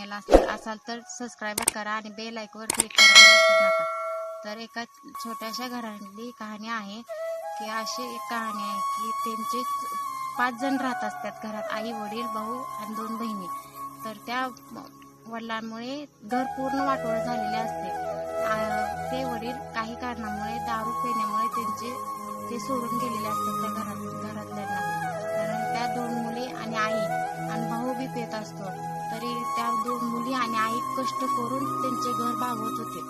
असाल असाल तर सबस्क्राईब करा आणि बेल ऐकवर क्लिक करायला विसरू नका. तर एका छोट्याशा घरातली कहाणी आहे की अशी एक कहाणी आहे की त्यांचे पाच जण राहत असतात घरात आई वडील भाऊ आणि दोन बहिणी. तर त्या वडिलांमुळे घर पूर्ण वाटोळ झालेले असते. ते वडील काही कारणामुळे दारू पिण्यामुळे त्यांचे ते सोडून गेलेले असतात त्या घरात घरातल्यांना. अनेक कष्ट करून त्यांचे घर भागवत होते.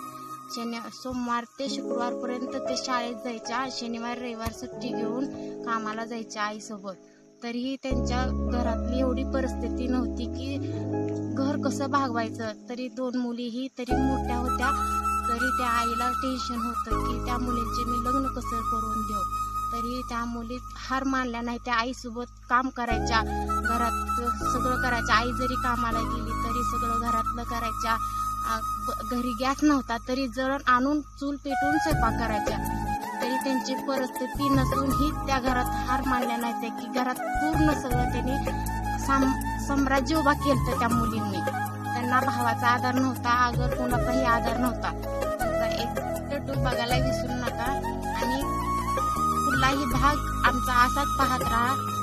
शनि सोमवार ते शुक्रवारपर्यंत ते शाळेत जायच्या. शनिवार रविवार सुट्टी घेऊन कामाला जायच्या आईसोबत. तरीही त्यांच्या घरातली एवढी परिस्थिती नव्हती की घर कसं भागवायचं. तरी दोन मुलीही तरी मोठ्या होत्या. तरी त्या आईला टेन्शन होतं की त्या मुलींचे मी लग्न कसं करू? त्या मुली हार मानल्या नाही त्या आईसोबत काम करायच्या घरात सगळं करायच्या. आई जरी कामाला गेली तरी सगळं घरातलं करायच्या. घरी गॅस नव्हता तरी जळण आणून चूल पेटून स्वयंपाक करायच्या. तरी त्यांची परिस्थिती नसूनही त्या घरात हार मानल्या नाही त्या की घरात पूर्ण सगळं त्यांनी साम साम्राज्य उभा केलं त्या मुलींनी. त्यांना भावाचा आधार नव्हता अगर कोणाचाही आधार नव्हता. एक टटू बघायला विसरू नका. काही भाग आमचा असाच पाहत राहा.